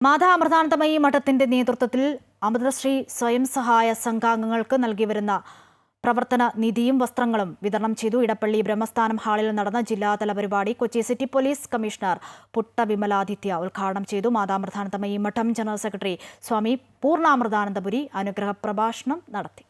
മാതാ അമൃതാനന്ദമയി മഠത്തിന്റെ നേതൃത്വത്തിൽ അമൃതശ്രീ സ്വയം സഹായ സംഘാംഗങ്ങൾക്ക് നൽകി വരുന്ന പ്രവർത്തന നിധിയും വസ്ത്രങ്ങളും വിതരണം ചെയ്തു. ഇടപ്പള്ളി ബ്രഹ്മസ്ഥാനം ഹാളിൽ നടന്ന ജില്ലാതല പരിപാടി Kochi city police commissioner Putta Vimaladitya ഉദ്ഘാടനം ചെയ്തു. മാതാമൃതാനന്ദമയി മഠം ജനറൽ സെക്രട്ടറി സ്വാമി പൂർണാമൃതാനന്ദപുരി അനുഗ്രഹ പ്രഭാഷണം നടത്തി.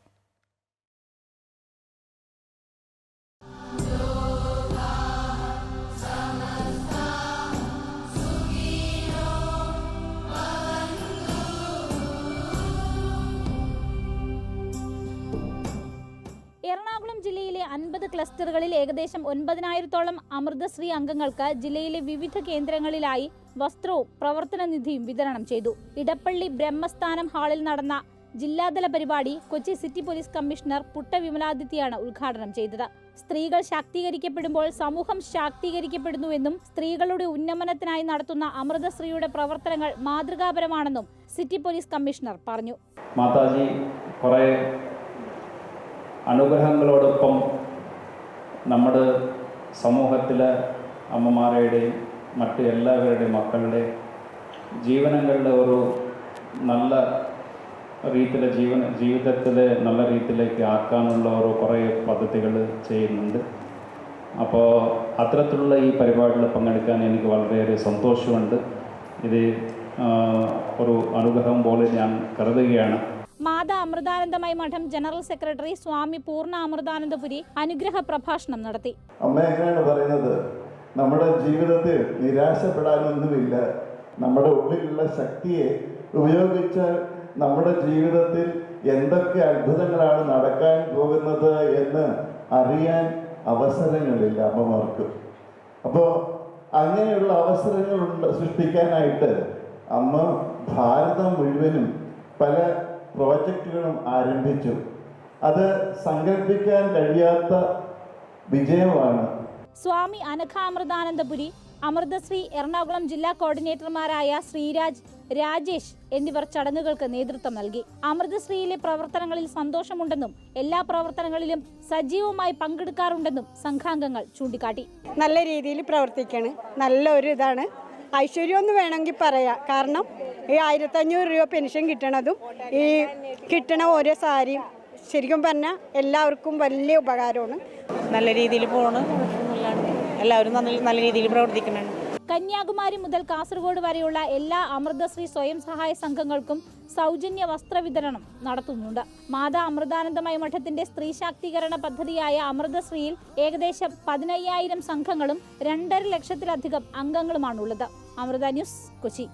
എറണാകുളം ജില്ലയിലെ അൻപത് ക്ലസ്റ്ററുകളിൽ ഏകദേശം ഒൻപതിനായിരത്തോളം അമൃതശ്രീ അംഗങ്ങൾക്ക് ജില്ലയിലെ വിവിധ കേന്ദ്രങ്ങളിലായി വസ്ത്രവും പ്രവർത്തന നിധിയും വിതരണം ചെയ്തു. ഇടപ്പള്ളി ബ്രഹ്മസ്ഥാനം ഹാളിൽ നടന്ന ജില്ലാതല പരിപാടി Kochi city police commissioner Putta വിമലാദിത്യയാണ് ഉദ്ഘാടനം ചെയ്തത്. സ്ത്രീകൾ ശാക്തീകരിക്കപ്പെടുമ്പോൾ സമൂഹം ശാക്തീകരിക്കപ്പെടുന്നുവെന്നും സ്ത്രീകളുടെ ഉന്നമനത്തിനായി നടത്തുന്ന അമൃതശ്രീയുടെ പ്രവർത്തനങ്ങൾ മാതൃകാപരമാണെന്നും സിറ്റി പോലീസ് കമ്മീഷണർ പറഞ്ഞു. മാതാജി കുറേ അനുഗ്രഹങ്ങളോടൊപ്പം നമ്മുടെ സമൂഹത്തിലെ അമ്മമാരുടെയും മറ്റ് എല്ലാവരുടെയും മക്കളുടെ ജീവനങ്ങളുടെ ഒരു നല്ല രീതിയിലെ ജീവൻ ജീവിതത്തിൽ നല്ല രീതിയിലേക്ക് ആക്കാനുള്ള ഓരോ കുറേ പദ്ധതികൾ ചെയ്യുന്നുണ്ട്. അപ്പോൾ അത്തരത്തിലുള്ള ഈ പരിപാടിയിൽ പങ്കെടുക്കാൻ എനിക്ക് വളരെയേറെ സന്തോഷമുണ്ട്. ഇത് ഒരു അനുഗ്രഹം പോലെ ഞാൻ കരുതുകയാണ്. മാതാ അമൃതാനന്ദമയി മഠം ജനറൽ സെക്രട്ടറി സ്വാമി പൂർണ അമൃതാനന്ദപുരി അനുഗ്രഹ പ്രഭാഷണം നടത്തി. അമ്മ എങ്ങനെയാണ് പറയുന്നത്? നമ്മുടെ ജീവിതത്തിൽ നിരാശപ്പെടാനൊന്നുമില്ല നമ്മുടെ ഉള്ളിലുള്ള ശക്തിയെ ഉപയോഗിച്ചാൽ നമ്മുടെ ജീവിതത്തിൽ എന്തൊക്കെ അത്ഭുതങ്ങളാണ് നടക്കാൻ പോകുന്നത് എന്ന് അറിയാൻ അവസരങ്ങളില്ല അമ്മമാർക്ക്. അപ്പോൾ അങ്ങനെയുള്ള അവസരങ്ങൾ സൃഷ്ടിക്കാനായിട്ട്. അമ്മ ഭാരതം മുഴുവനും പല പ്രോജക്റ്റുകളും ആരംഭിച്ചു. അത് സങ്കല്പിക്കാൻ കഴിയാത്ത വിജയമാണ്. സ്വാമി അനഘാമൃതാനന്ദപുരി അമൃതശ്രീ എറണാകുളം ജില്ലാ കോർഡിനേറ്റർമാരായ ശ്രീരാജ് രാജേഷ് എന്നിവർ ചടങ്ങുകൾക്ക് നേതൃത്വം നൽകി. അമൃതശ്രീയിലെ പ്രവർത്തനങ്ങളിൽ സന്തോഷമുണ്ടെന്നും എല്ലാ പ്രവർത്തനങ്ങളിലും സജീവമായി പങ്കെടുക്കാറുണ്ടെന്നും സംഘാംഗങ്ങൾ ചൂണ്ടിക്കാട്ടി. നല്ല രീതിയിൽ പ്രവർത്തിക്കാണ്. നല്ലൊരു ഇതാണ് ഐശ്വര്യം എന്ന് വേണമെങ്കിൽ പറയാം. കാരണം ഈ ആയിരത്തഞ്ഞൂറ് രൂപ പെൻഷൻ കിട്ടണതും ഈ കിട്ടണ ഓരോ സാരിയും ശരിക്കും പറഞ്ഞാൽ എല്ലാവർക്കും വലിയ ഉപകാരമാണ്. നല്ല രീതിയിൽ പോകണം കുഴപ്പമൊന്നുമില്ലാണ്ട് എല്ലാവരും നല്ല നല്ല രീതിയിൽ പ്രവർത്തിക്കുന്നുണ്ട്. കന്യാകുമാരി മുതൽ കാസർഗോഡ് വരെയുള്ള എല്ലാ അമൃതശ്രീ സ്വയം സഹായ സംഘങ്ങൾക്കും സൗജന്യ വസ്ത്രവിതരണം നടത്തുന്നുണ്ട്. മാതാ അമൃതാനന്ദമയ മഠത്തിന്റെ സ്ത്രീ ശാക്തീകരണ പദ്ധതിയായ അമൃതശ്രീയിൽ ഏകദേശം പതിനയ്യായിരം സംഘങ്ങളും രണ്ടര ലക്ഷത്തിലധികം അംഗങ്ങളുമാണുള്ളത്. അമൃത ന്യൂസ് കൊച്ചി.